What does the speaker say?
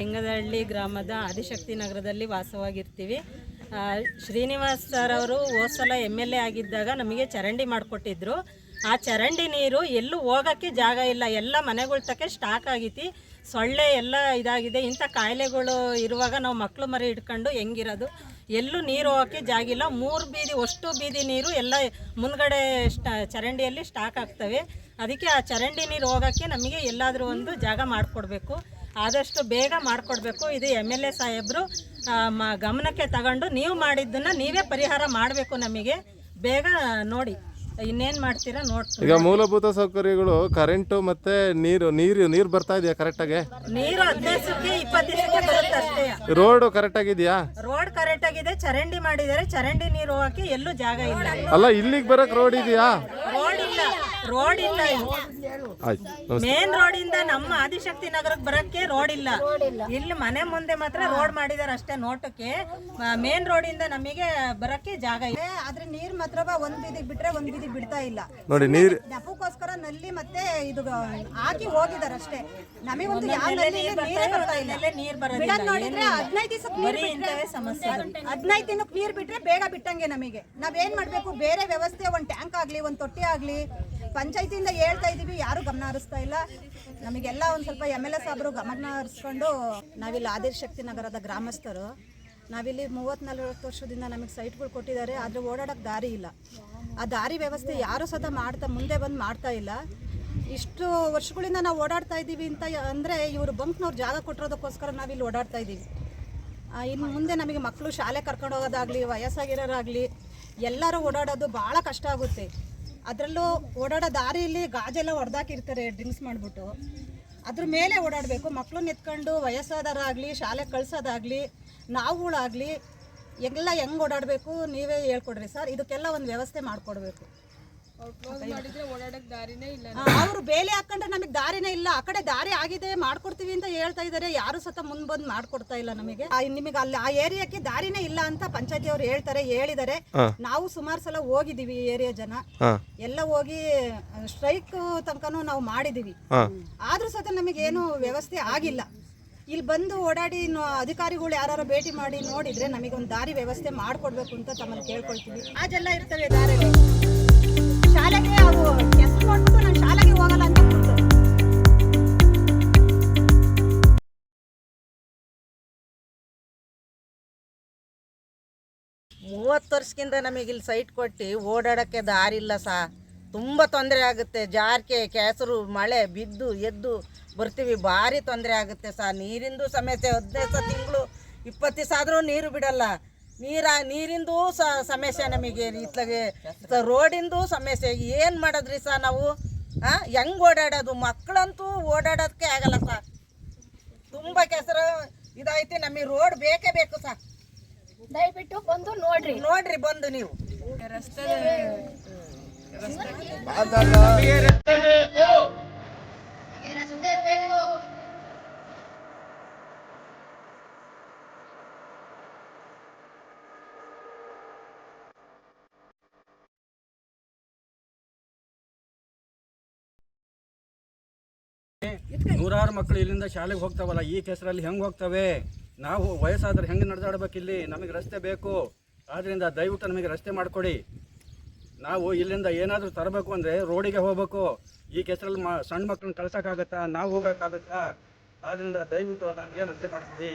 ಲಿಂಗದಹಳ್ಳಿ ಗ್ರಾಮದ ಆದಿಶಕ್ತಿ ನಗರದಲ್ಲಿ ವಾಸವಾಗಿರ್ತೀವಿ. ಶ್ರೀನಿವಾಸ್ ಸರ್ ಅವರು ಹೋದ್ಸಲ ಎಂ ಎಲ್ ಎ ಆಗಿದ್ದಾಗ ನಮಗೆ ಚರಂಡಿ ಮಾಡಿಕೊಟ್ಟಿದ್ರು. ಆ ಚರಂಡಿ ನೀರು ಎಲ್ಲೂ ಹೋಗೋಕ್ಕೆ ಜಾಗ ಇಲ್ಲ. ಎಲ್ಲ ಮನೆಗಳ ತಕ್ಕೆ ಸ್ಟಾಕ್ ಆಗೈತಿ. ಸೊಳ್ಳೆ ಎಲ್ಲ ಇದಾಗಿದೆ. ಇಂಥ ಕಾಯಿಲೆಗಳು ಇರುವಾಗ ನಾವು ಮಕ್ಕಳು ಮರಿ ಇಟ್ಕೊಂಡು ಹೆಂಗಿರೋದು? ಎಲ್ಲೂ ನೀರು ಹೋಗೋಕ್ಕೆ ಜಾಗ ಇಲ್ಲ. ಮೂರು ಬೀದಿ, ಅಷ್ಟು ಬೀದಿ ನೀರು ಎಲ್ಲ ಮುಂದ್ಗಡೆ ಚರಂಡಿಯಲ್ಲಿ ಸ್ಟಾಕ್ ಆಗ್ತವೆ. ಅದಕ್ಕೆ ಆ ಚರಂಡಿ ನೀರು ಹೋಗೋಕ್ಕೆ ನಮಗೆ ಎಲ್ಲಾದರೂ ಒಂದು ಜಾಗ ಮಾಡಿಕೊಡ್ಬೇಕು. ಆದಷ್ಟು ಬೇಗ ಮಾಡಿಕೊಡ್ಬೇಕು. ಇದು ಎಂ ಎಲ್ ಎ ಸಾಹೇಬರು ಮ- ಗಮನಕ್ಕೆ ತಗೊಂಡು ನೀವು ಮಾಡಿದ್ದನ್ನು ನೀವೇ ಪರಿಹಾರ ಮಾಡಬೇಕು ನಮಗೆ. ಬೇಗ ನೋಡಿ. ಇನ್ನೇನು ಮಾಡ್ತೀರಾ ನೋಡ್ತೀವಿ ಈಗ ಮೂಲಭೂತ ಸೌಕರ್ಯಗಳು ಕರೆಂಟು ಮತ್ತೆ ನೀರು ನೀರು ನೀರು ಬರ್ತಾ ಇದೆಯಾ ಕರೆಕ್ಟಾಗಿ ನೀರು ಹದಿನೈದು ದಿವಸಕ್ಕೆ ಇಪ್ಪತ್ತು ದಿವಸಕ್ಕೆ ಬರುತ್ತೆ ಅಷ್ಟೇ. ರೋಡ್ ಕರೆಕ್ಟ್ ಆಗಿದೆಯಾ? ರೋಡ್ ಕರೆಕ್ಟ್ ಆಗಿದೆ ಚರಂಡಿ ಮಾಡಿದ್ದಾರೆ. ಚರಂಡಿ ನೀರು ಹೋಗಕ್ಕೆ ಎಲ್ಲೂ ಜಾಗ ಇಲ್ಲ. ಅಲ್ಲ ಇಲ್ಲಿಗೆ ಬರಕ್ ರೋಡ್ ಇದೆಯಾ? ರೋಡ್ ಇಲ್ಲ ರೋಡ್ ಇಲ್ಲ. ಆಯ್ತು ಮೇನ್ ರೋಡ್ ಇಂದ ನಮ್ಮ ಆದಿಶಕ್ತಿ ನಗರಕ್ಕೆ ಬರಕ್ಕೆ ರೋಡ್ ಇಲ್ಲ ಇಲ್ಲಿ ಮನೆ ಮುಂದೆ ಮಾತ್ರ ರೋಡ್ ಮಾಡಿದಾರೆ ಅಷ್ಟೇ ನೋಟಕ್ಕೆ. ಮೇನ್ ರೋಡ್ ಇಂದ ನಮಗೆ ಬರಕ್ಕೆ ಜಾಗ ಇದೆ ಆದ್ರೆ ನೀರ್ ಮಾತ್ರ ಒಂದ್ ಬೀದಿಗೆ ಬಿಟ್ರೆ ಒಂದ್ ಬೀದಿಗೆ ಬಿಡ್ತಾ ಇಲ್ಲ. ನೋಡಿ ನೀರ್ ನೆಪಕ್ಕೋಸ್ಕರ ನಲ್ಲಿ ಮತ್ತೆ ಇದು ಹಾಕಿ ಹೋಗಿದಾರೆ ಅಷ್ಟೇ. ಯಾವ ನಲ್ಲಿ ನೀರೇ ಬರ್ತಾ ಇಲ್ಲ. ಇಲ್ಲೇ. ನೀರ್ ಬರೋದಿಲ್ಲ. ನೋಡಿದ್ರೆ ಹದಿನೈದು ದಿವಸಕ್ಕೆ ನೀರ್ ಬರೀ ಬಿಟ್ರೆ ಇಂಥವೇ ಹದಿನೈದು ದಿನಕ್ಕೆ ನೀರ್ ಬಿಟ್ರೆ ಬೇಗ ಬಿಟ್ಟಂಗೆ ನಮಗೆ. ನಾವೇನ್ ಮಾಡ್ಬೇಕು? ಬೇರೆ ವ್ಯವಸ್ಥೆ ಒಂದ್ ಟ್ಯಾಂಕ್ ಆಗ್ಲಿ ಒಂದ್ ತೊಟ್ಟಿ ಆಗ್ಲಿ ಪಂಚಾಯತಿಯಿಂದ ಹೇಳ್ತಾ ಇದೀವಿ, ಯಾರು ಗಮನ ಹರಿಸ್ತಾ ಇಲ್ಲ. ನಮಗೆಲ್ಲ ಒಂದು ಸ್ವಲ್ಪ ಎಂ ಎಲ್ ಎ ಸಾಬ್ರು ಗಮನ ಹರಿಸ್ಕೊಂಡು ನಾವಿಲ್ಲಿ ಆದಿಶಕ್ತಿ ನಗರದ ಗ್ರಾಮಸ್ಥರು. ನಾವಿಲ್ಲಿ ಮೂವತ್ತ್ ನಲ್ವತ್ತು ವರ್ಷದಿಂದ ನಮಗೆ ಸೈಟ್ಗಳು ಕೊಟ್ಟಿದ್ದಾರೆ, ಆದರೆ ಓಡಾಡಕ್ಕೆ ದಾರಿ ಇಲ್ಲ. ಆ ದಾರಿ ವ್ಯವಸ್ಥೆ ಯಾರು ಸದಾ ಮಾಡ್ತಾ, ಮುಂದೆ ಬಂದು ಮಾಡ್ತಾ ಇಲ್ಲ. ಇಷ್ಟು ವರ್ಷಗಳಿಂದ ನಾವು ಓಡಾಡ್ತಾ ಇದ್ದೀವಿ ಅಂತ ಅಂದರೆ ಇವರು ಬಂಕ್ನವ್ರು ಜಾಗ ಕೊಟ್ಟಿರೋದಕ್ಕೋಸ್ಕರ ನಾವಿಲ್ಲಿ ಓಡಾಡ್ತಾ ಇದ್ದೀವಿ ಇನ್ನು ಮುಂದೆ ನಮಗೆ ಮಕ್ಕಳು ಶಾಲೆ ಕರ್ಕೊಂಡು ಹೋಗೋದಾಗಲಿ, ವಯಸ್ಸಾಗಿರೋರಾಗಲಿ, ಎಲ್ಲರೂ ಓಡಾಡೋದು ಭಾಳ ಕಷ್ಟ ಆಗುತ್ತೆ. ಅದರಲ್ಲೂ ಓಡಾಡೋ ದಾರಿಯಲ್ಲಿ ಗಾಜೆಲ್ಲ ಹೊಡೆದಾಕಿರ್ತಾರೆ, ಡ್ರಿಂಕ್ಸ್ ಮಾಡಿಬಿಟ್ಟು. ಅದ್ರ ಮೇಲೆ ಓಡಾಡಬೇಕು. ಮಕ್ಕಳನ್ನ ಎತ್ಕೊಂಡು ವಯಸ್ಸಾದವರಾಗಲಿ, ಶಾಲೆ ಕಳ್ಸೋದಾಗಲಿ, ನಾವುಗಳಾಗಲಿ, ಎಲ್ಲ ಹೆಂಗೆ ಓಡಾಡಬೇಕು, ನೀವೇ ಹೇಳ್ಕೊಡ್ರಿ ಸರ್. ಇದಕ್ಕೆಲ್ಲ ಒಂದು ವ್ಯವಸ್ಥೆ ಮಾಡಿಕೊಡ್ಬೇಕು. ಅವರು ಬೇಲಿ ಹಾಕೊಂಡ್ರೆ ನಮಗೆ ದಾರಿನೇ ಇಲ್ಲ. ಆ ಕಡೆ ದಾರಿ ಆಗಿದೆ ಮಾಡ್ಕೊಡ್ತೀವಿ ಅಂತ ಹೇಳ್ತಾ ಇದಾರೆ. ಯಾರು ಸತ ಮುಂದ್ ಬಂದ್ ಮಾಡ್ಕೊಡ್ತಾ ಇಲ್ಲ ನಮಗೆ. ಆ, ನಿಮಗೆ ಅಲ್ಲಿ ಆ ಏರಿಯಾಕ್ಕೆ ದಾರಿನೇ ಇಲ್ಲ ಅಂತ ಪಂಚಾಯತಿ ಅವ್ರು ಹೇಳ್ತಾರೆ ಹೇಳಿದಾರೆ. ನಾವು ಸುಮಾರು ಸಲ ಹೋಗಿದೀವಿ ಏರಿಯಾ ಜನ. ಎಲ್ಲ ಹೋಗಿ ಸ್ಟ್ರೈಕ್ ತನಕನೂ ನಾವು ಮಾಡಿದೀವಿ. ಆದ್ರೂ ಸತ ನಮಗೇನು ವ್ಯವಸ್ಥೆ ಆಗಿಲ್ಲ. ಇಲ್ಲಿ ಬಂದು ಓಡಾಡಿ ಅಧಿಕಾರಿಗಳು ಯಾರು ಭೇಟಿ ಮಾಡಿ ನೋಡಿದ್ರೆ ನಮಗೆ ಒಂದು ದಾರಿ ವ್ಯವಸ್ಥೆ ಮಾಡ್ಕೊಡ್ಬೇಕು ಅಂತ ತಮ್ಮಲ್ಲಿ ಕೇಳ್ಕೊಳ್ತೀವಿ. ಅದೆಲ್ಲ ಇರ್ತವೆ ದಾರಿಗಳು ಶಾಲೆಗೆ ಶಾಲೆಗೆ ಹೋಗಲ್ಲ ಮೂವತ್ತು ವರ್ಷಕ್ಕಿಂತ ನಮಗೆ ಇಲ್ಲಿ ಸೈಟ್ ಕೊಟ್ಟು ಓಡಾಡೋಕ್ಕೆ ದಾರಿ ಇಲ್ಲ ಸಾ. ತುಂಬ ತೊಂದರೆ ಆಗುತ್ತೆ. ಜಾರ್ಕೆ, ಕೆಸರು, ಮಳೆ, ಬಿದ್ದು, ಎದ್ದು ಬರ್ತೀವಿ. ಭಾರಿ ತೊಂದರೆ ಆಗುತ್ತೆ ಸಾ. ನೀರಿಂದು ಸಮಸ್ಯೆ ಹದಿನೈದು ಸಹ ತಿಂಗಳು. ಇಪ್ಪತ್ತು ದಿವಸ ಆದರೂ ನೀರು ಬಿಡಲ್ಲ. ನೀರ ನೀರಿಂದು ಸ ಸಮಸ್ಯೆ ನಮಗೆ ಇತ್ಲಾಗೆ ರೋಡಿಂದು ಸಮಸ್ಯೆ. ಏನು ಮಾಡೋದ್ರಿ ಸಾ ನಾವು? ಹಾಂ ಹೆಂಗೆ ಓಡಾಡೋದು? ಮಕ್ಕಳಂತೂ ಓಡಾಡೋದಕ್ಕೆ ಆಗಲ್ಲ ಸಾ. ತುಂಬ ಕೆಸರು ಇದೈತಿ ನಮಗೆ ರೋಡ್ ಬೇಕೇ ಬೇಕು ಸಾ. ದಯವಿಟ್ಟು ಬಂದು ನೋಡ್ರಿ. ನೋಡ್ರಿ ಬಂದು ನೀವು. ನೂರಾರು ಮಕ್ಕಳು ಇಲ್ಲಿಂದ ಶಾಲೆಗೆ ಹೋಗ್ತಾವಲ್ಲ, ಈ ಕೆಸರಲ್ಲಿ ಹೆಂಗೆ ಹೋಗ್ತವೆ? ನಾವು ವಯಸ್ಸಾದ್ರೆ ಹೆಂಗೆ ನಡೆದಾಡ್ಬೇಕು ಇಲ್ಲಿ? ನಮಗೆ ರಸ್ತೆ ಬೇಕು. ಆದ್ದರಿಂದ ದಯವಿಟ್ಟು ನಮಗೆ ರಸ್ತೆ ಮಾಡಿಕೊಡಿ. ನಾವು ಇಲ್ಲಿಂದ ಏನಾದರೂ ತರಬೇಕು ಅಂದರೆ ರೋಡಿಗೆ ಹೋಗ್ಬೇಕು. ಈ ಕೆಸರಲ್ಲಿ ಸಣ್ಣ ಮಕ್ಕಳನ್ನ ಕಳ್ಸೋಕ್ಕಾಗತ್ತಾ? ನಾವು ಹೋಗೋಕ್ಕಾಗತ್ತಾ ಆದ್ದರಿಂದ ದಯವಿಟ್ಟು ನಮಗೆ ರಸ್ತೆ ಮಾಡಿಕೊಡಿ.